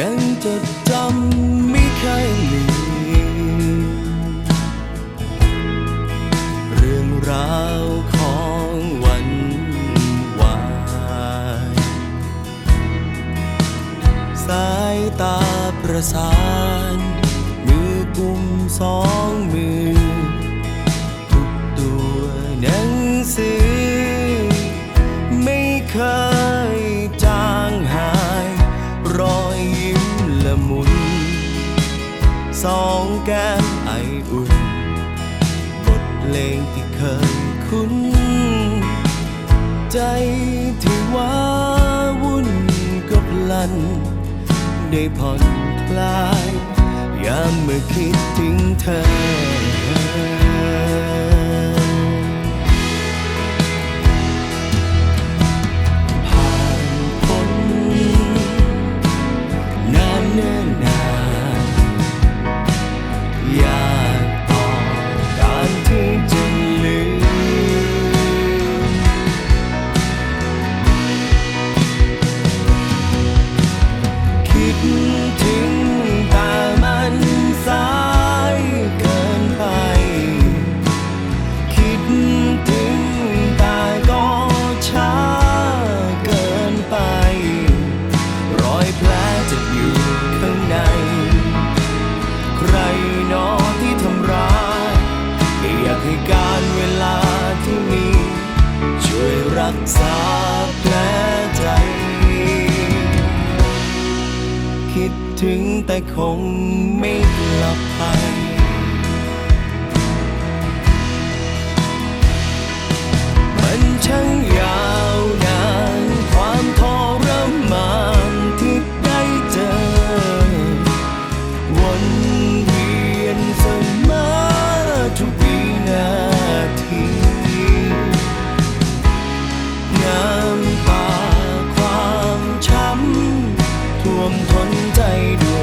ยังจดจำไม่เคยลืมเรื่องราวของวันวานสายตาประสาน มือกุมสองมือ ละมุน สองแก้มไออุ่น บทเพลงที่เคยคุ้น ใจที่ว้าวุ่นก็พลัน ได้ผ่อนคลาย ยามเมื่อคิดถึงเธอ คิดถึงแต่คงไม่กลับไป วมทนใจด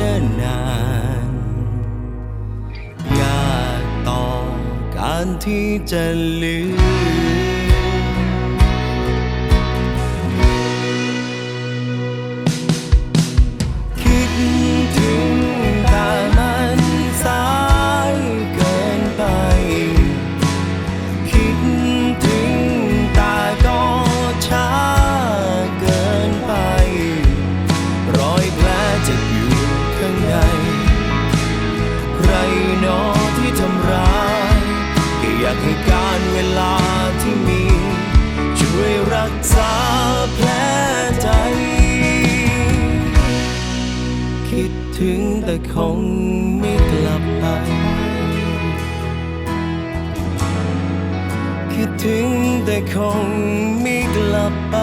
เนิ่นนานยากต่อการที่จะลืม คิดถึงแต่คงไม่กลับไป คิดถึงแต่คงไม่กลับไป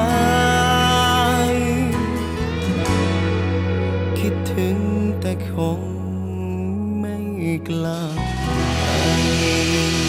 คิดถึงแต่คงไม่กลับไป